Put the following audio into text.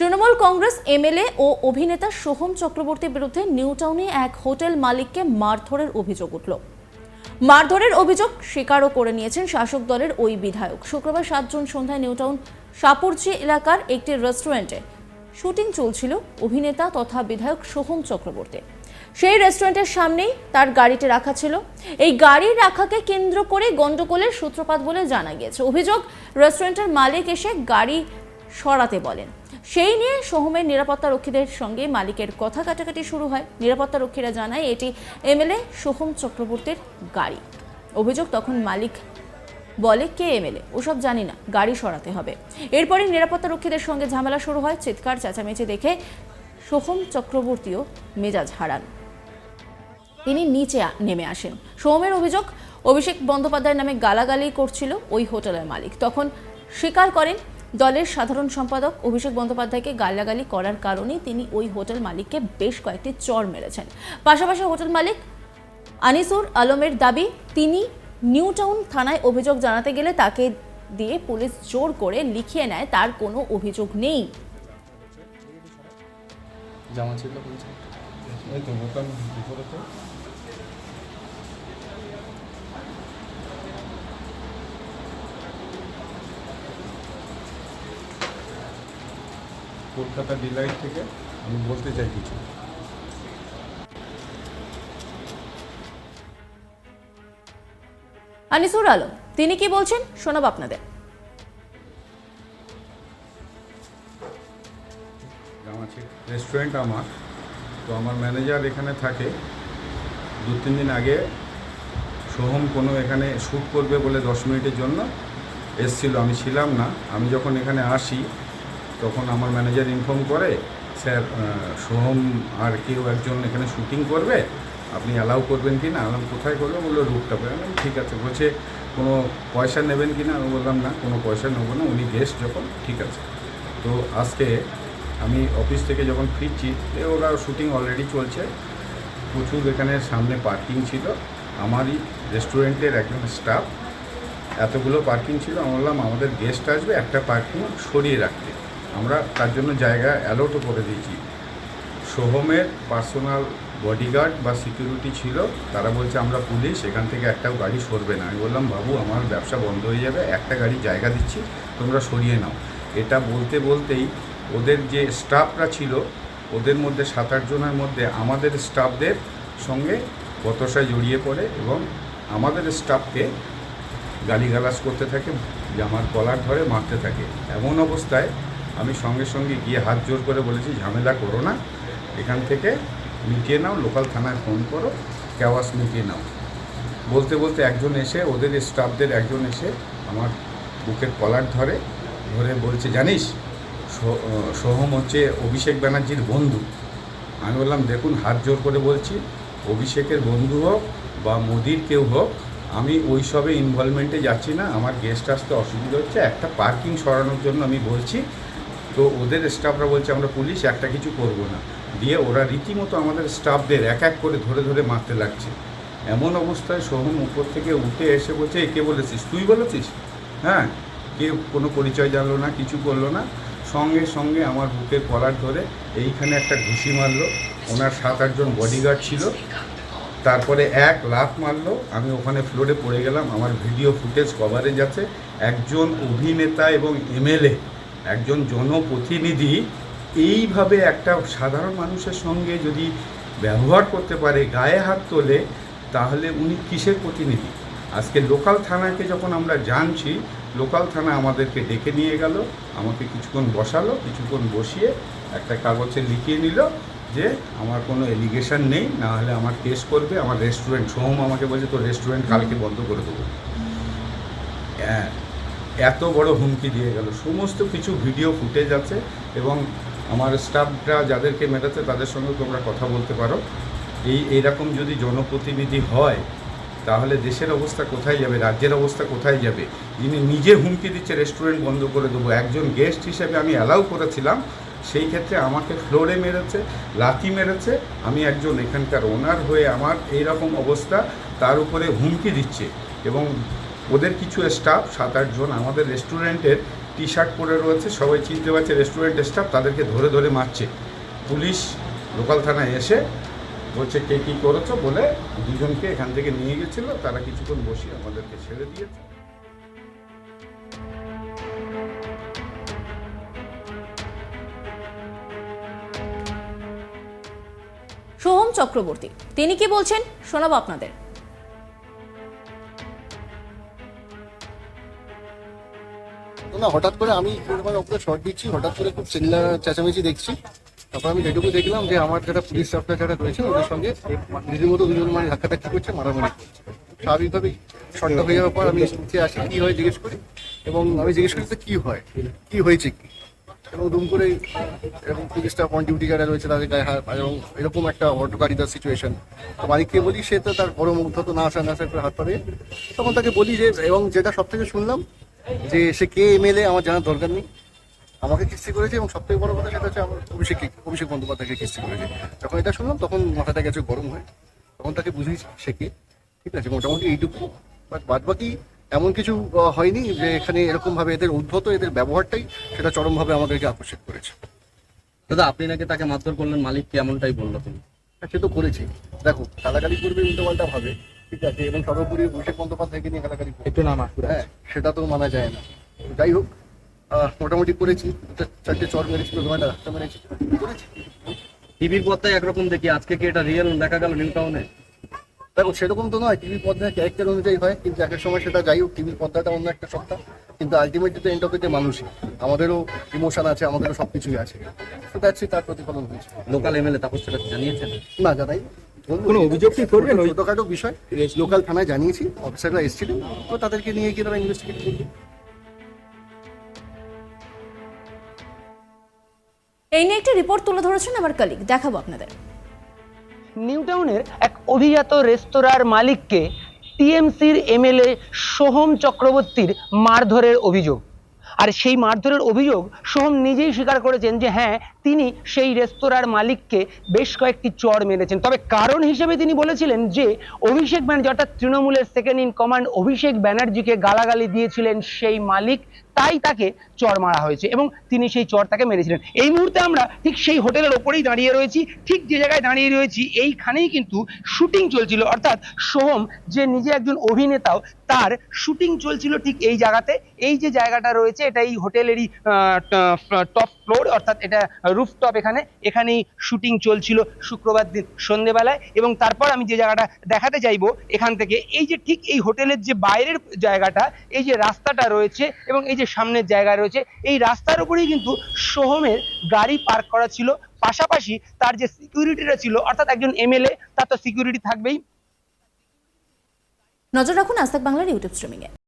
Trinamool Congress MLA ও অভিনেতা সোহম চক্রবর্তীর বিরুদ্ধে নিউটাউনে এক হোটেল মালিককে মারধরের অভিযোগ উঠল। মারধরের অভিযোগ স্বীকারও করে নিয়েছেন শাসক দলের ওই বিধায়ক। শুক্রবার সাত জুন সন্ধ্যায় নিউটাউন সাপুরচি এলাকার একটি রেস্টুরেন্টে শুটিং চলছিল অভিনেতা তথা বিধায়ক সোহম চক্রবর্তী। সেই রেস্টুরেন্টের সামনেই তার গাড়িটি রাখা ছিল। এই গাড়ি রাখাকে কেন্দ্র করে গন্ডগোলের সূত্রপাত বলে জানা গিয়েছে। অভিযোগ, রেস্টুরেন্টের মালিক এসে গাড়ি সরাতে বলেন। সেই নিয়ে সোহমের নিরাপত্তা রক্ষীদের সঙ্গে মালিকের কথা কাটাকাটি শুরু হয়। নিরাপত্তা রক্ষীরা জানায়, এটি এমএলএ সোহম চক্রবর্তীর গাড়ি। অভিযোগ, তখন মালিক বলে, কে এমএলএ? ওসব জানি না। গাড়ি সরাতে হবে। এরপরই নিরাপত্তা রক্ষীদের সঙ্গে ঝামেলা শুরু হয়। চিৎকার, চেঁচামেচি দেখে সোহম চক্রবর্তীও মেজাজ হারান। তিনি নিচে নেমে আসেন। সোহমের অভিযোগ, অভিষেক বন্দ্যোপাধ্যায়ের নামে গালাগালি করছিল ওই হোটেলের মালিক। তখন স্বীকার করেন দলের সাধারণ সম্পাদক অভিষেক বন্দ্যোপাধ্যায়কে গালাগালি করার কারণে তিনি ওই হোটেল মালিককে বেশ কয়েকটি চর মেরেছেন। পাশাপাশি হোটেল মালিক আনিসুর আলমের দাবি তিনি নিউ টাউন থানায় অভিযোগ জানাতে গেলে তাকে দিয়ে পুলিশ জোর করে লিখিয়ে নেয় তার কোনো অভিযোগ নেই। জামা ছিল বলছে এই তো বোতাম উপরে তো কলকাতা ডিলাইট থেকে আমি বলতে চাই কিছু। আনিসুর আলম তিনি কি বলছেন? শোনাব আপনাদের। রেস্টুরেন্ট আমার। তো আমার ম্যানেজার এখানে থাকে। দু তিন দিন আগে সোহম কোনো এখানে শ্যুট করবে বলে দশ মিনিটের জন্য এসছিল। আমি ছিলাম না। আমি যখন এখানে আসি তখন আমার ম্যানেজার ইনফর্ম করে, স্যার সোহম আর কেউ একজন এখানে শুটিং করবে, আপনি অ্যালাউ করবেন কি না? আমি কোথায় করবে? বলল রুটটা পেয়ে আমি ঠিক আছে। বলছে, কোনো পয়সা নেবেন কি না? আমি বললাম, না, কোনো পয়সা নেব না, উনি গেস্ট যখন, ঠিক আছে। তো আজকে আমি অফিস থেকে যখন ফিরছি ওরা শুটিং অলরেডি চলছে, প্রচুর এখানে সামনে পার্কিং ছিল, আমারই রেস্টুরেন্টের একজন স্টাফ এতগুলো পার্কিং ছিল, আমি বললাম, আমাদের গেস্ট আসবে, একটা পার্কিং সরিয়ে রাখতে। আমরা তার জন্য জায়গা অ্যালোটও করে দিয়েছি। সোহমের পার্সোনাল বডিগার্ড বা সিকিউরিটি ছিল, তারা বলছে, আমরা পুলিশ, এখান থেকে একটাও গাড়ি সরবে না। আমি বললাম, বাবু, আমার ব্যবসা বন্ধ হয়ে যাবে, একটা গাড়ি জায়গা দিচ্ছি, তোমরা সরিয়ে নাও। এটা বলতে বলতেই ওদের যে স্টাফরা ছিল, ওদের মধ্যে সাত আট জনের মধ্যে আমাদের স্টাফদের সঙ্গে বতসায় জড়িয়ে পড়ে এবং আমাদের স্টাফকে গালিগালাজ করতে থাকে, জামার কলার ধরে মারতে থাকে। এমন অবস্থায় আমি সঙ্গে সঙ্গে গিয়ে হাত জোর করে বলেছি, ঝামেলা করো না। এখান থেকে মিটিয়ে নাও, লোকাল থানায় ফোন করো ক্যাওয়াস মিটিয়ে নাও। বলতে বলতে একজন এসে, ওদের স্টাফদের একজন এসে আমার বুকের কলার ধরে ধরে বলছে, জানিস সোহম হচ্ছে অভিষেক ব্যানার্জির বন্ধু। আমি বললাম, দেখুন, হাত জোর করে বলছি, অভিষেকের বন্ধু হোক বা মোদির কেউ হোক, আমি ওই সবে ইনভলভমেন্টে যাচ্ছি না। আমার গেস্ট আসতে অসুবিধা হচ্ছে, একটা পার্কিং সরানোর জন্য আমি বলছি তো ওদের স্টাফরা বলছে, আমরা পুলিশ, একটা কিছু করব না। দিয়ে ওরা রীতিমতো আমাদের স্টাফদের এক এক করে ধরে ধরে মারতে লাগছে। এমন অবস্থায় সোহম উপর থেকে উঠে এসে বলছে, "এ কে বলেছিস? তুই বলেছিস? হ্যাঁ কে কোনো পরিচয় জানলো না, কিছু করল না। সঙ্গে সঙ্গে আমার বুকের কলার ধরে এইখানে একটা ঘুষি মারলো। ওনার সাত আটজন বডিগার্ড ছিল। তারপরে এক লাফ মারলো। আমি ওখানে ফ্লোরে পড়ে গেলাম। আমার ভিডিও ফুটেজ কভারেজ আছে। একজন অভিনেতা এবং এমএলএ। একজন জনপ্রতিনিধি এইভাবে একটা সাধারণ মানুষের সঙ্গে যদি ব্যবহার করতে পারে গায়ে হাত তোলে তাহলে উনি কিসের প্রতিনিধি? আজকে লোকাল থানাকে যখন আমরা জানছি লোকাল থানা আমাদেরকে ডেকে নিয়ে গেল আমাকে কিছুক্ষণ বসালো কিছুক্ষণ বসিয়ে একটা কাগজে লিখিয়ে নিল যে আমার কোনো এলিগেশন নেই না হলে আমার কেস করবে আমার রেস্টুরেন্ট সোহম আমাকে বলছে তো রেস্টুরেন্ট কালকে বন্ধ করে দেবো। হ্যাঁ, এত বড় হুমকি দিয়ে গেল। সমস্ত কিছু ভিডিও ফুটেজ আছে এবং আমার স্টাফরা যাদেরকে মেটাচ্ছে তাদের সঙ্গে তোমরা কথা বলতে পারো। এই এইরকম যদি জনপ্রতিনিধি হয়, তাহলে দেশের অবস্থা কোথায় যাবে, রাজ্যের অবস্থা কোথায় যাবে? যিনি নিজে হুমকি দিচ্ছে, রেস্টুরেন্ট বন্ধ করে দেবো। একজন গেস্ট হিসেবে আমি অ্যালাউ করেছিলাম, সেই ক্ষেত্রে আমাকে ফ্লোরে মেরেছে, লাথি মেরেছে। আমি একজন এখানকার ওনার হয়ে আমার এই রকম অবস্থা, তার উপরে হুমকি দিচ্ছে এবং ওদের কিছু স্টাফ সাত আটজন আমাদের রেস্টুরেন্টের টি শার্ট পরে রয়েছে, সবাই চিনতে পারছে রেস্টুরেন্টের স্টাফ তাদেরকে ধরে ধরে মারছে। পুলিশ লোকাল থানায় এসে বলছে, কে কী করেছ? বলে দুজনকে এখান থেকে নিয়ে গেছিল, তারা কিছুক্ষণ বসিয়ে আমাদেরকে ছেড়ে দিয়েছে। সোহম চক্রবর্তী, তিনি কি বলছেন? শোনাবো আপনাদের। না, হঠাৎ করে আমি ওপরে শর্ট দিচ্ছি, হঠাৎ করে খুব চিল্লা চেঁচামেচি দেখছি। তারপর আমি যেটুকু দেখলাম যে আমার যারা পুলিশ স্টাফরা যারা রয়েছে, ওদের সঙ্গে রীতিমতো দুজন মানে ধাক্কাধাক্কি করছে, মারামারি স্বাভাবিকভাবেই শর্টটা হয়ে যাওয়ার পর আমি উঠে আসি, কি হয় জিজ্ঞেস করি, এবং আমি জিজ্ঞেস করি যে কি হয়, কি হয়েছে কি? এবং দুম করে এরকম পুলিশ স্টাফ অন ডিউটি যারা রয়েছে, তাদের গায়ে হাত, এবং এরকম একটা অটোকারিতার সিচুয়েশন তো মালিককে বলি, সে তো তার বড় মুগ্ধ, তো না আসা না আসা করে হাত পাড়ে তখন তাকে বলি যে, এবং যেটা সব থেকে শুনলাম যে সে কে এমএলএ আমার জানার দরকার নেই। আমাকে কিস্তি করেছে এবং সবথেকে বড় কথা সেটা হচ্ছে আমার অভিষেক অভিষেক বন্দ্যোপাধ্যায়কে কিস্তি করেছে। যখন এটা শুনলাম তখন মাথাটা গেছে গরম হয়। তখন তাকে বুঝিয়েছি সে কে। ঠিক আছে মোটামুটি এইটুকু। বাট বাদ বাকি এমন কিছু হয়নি যে এখানে এরকম ভাবে এদের উদ্ভূত এদের ব্যবহারটাই সেটা চরমভাবে আমাদেরকে আকর্ষিত করেছে। দাদা আপনি নাকি তাকে মারধর করলেন? মালিককে এমনটাই বলল? তুমি হ্যাঁ, সে তো করেছে। দেখো গালাগালি করবে উল্টো পাল্টা ভাবে। ঠিক আছে এবং সর্বোপরি অভিষেক বন্দ্যোপাধ্যায়কে নিয়ে গালাগালি একটু নামা হ্যাঁ সেটা তো মানা যায় না। যাই হোক মোটামুটি করেছি। চারটে চর রাস্তা মেরেছি করেছি। টিভির পর্দায় একরকম দেখি আজকে কি এটা রিয়েল দেখা গেল নিউ টাউনে দেখো সেরকম তো নয় টিভির পর্দায় ক্যারেক্টার অনুযায়ী হয় কিন্তু একের সময় সেটা যাই হোক টিভির পর্দাটা অন্য একটা সত্তা কিন্তু আলটিমেটলি তো এন্ড অফ দ্য মানুষই। আমাদেরও ইমোশন আছে আমাদেরও সব কিছুই আছে। তো দ্যাটস তার প্রতিফলন হয়েছে। লোকাল এমএলএ তাপস সেটা জানিয়েছেন? না জানাই কোনো অভিযোগ কি করবেন ছোটখাটো বিষয় লোকাল থানায় জানিয়েছি অফিসাররা এসেছিলেন তো তাদেরকে নিয়ে গিয়ে তারা ইনভেস্টিগেট করবে। এই নিয়ে একটি রিপোর্ট তুলে ধরেছেন আমার কালিক দেখাবো আপনাদের। নিউটাউনের এক অভিজাত রেস্তোরাঁর মালিককে টিএমসির এমএলএ সোহম চক্রবর্তীর মারধরের অভিযোগ। আর সেই মারধরের অভিযোগ সোহম নিজেই স্বীকার করেছেন যে হ্যাঁ তিনি সেই রেস্তোরাঁর মালিককে বেশ কয়েকটি চর মেরেছেন। তবে কারণ হিসেবে তিনি বলেছিলেন যে, অভিষেক ব্যানার্জি অর্থাৎ তৃণমূলের সেকেন্ড ইন কমান্ড অভিষেক ব্যানার্জিকে গালাগালি দিয়েছিলেন সেই মালিক। তাই তাকে চড় মারা হয়েছে এবং তিনি সেই চড় তাকে মেরেছিলেন। এই মুহূর্তে আমরা ঠিক সেই হোটেলের ওপরেই দাঁড়িয়ে রয়েছি, ঠিক যে জায়গায় দাঁড়িয়ে রয়েছি এইখানেই কিন্তু শুটিং চলছিল। অর্থাৎ সোহম যে নিজে একজন অভিনেতাও, তার শুটিং চলছিল ঠিক এই জায়গাতে। এই যে জায়গাটা রয়েছে, এটা এই হোটেলেরই টপ ফ্লোর, অর্থাৎ এটা রুফটপ এখানে। এখানেই শুটিং চলছিল শুক্রবার দিন সন্ধেবেলায় এবং তারপর আমি যে জায়গাটা দেখাতে চাইব এখান থেকে, এই যে ঠিক এই হোটেলের যে বাইরের জায়গাটা, এই যে রাস্তাটা রয়েছে এবং এই যে সামনের জায়গা রয়েছে, এই রাস্তার উপরেই কিন্তু সোহমের গাড়ি পার্ক করা ছিল। পাশাপাশি তার যে সিকিউরিটিটা ছিল, অর্থাৎ একজন এমএলএ তার তো সিকিউরিটি থাকবেই। নজর রাখুন আস্তাক বাংলার ইউটিউব স্ট্রিমিংয়ে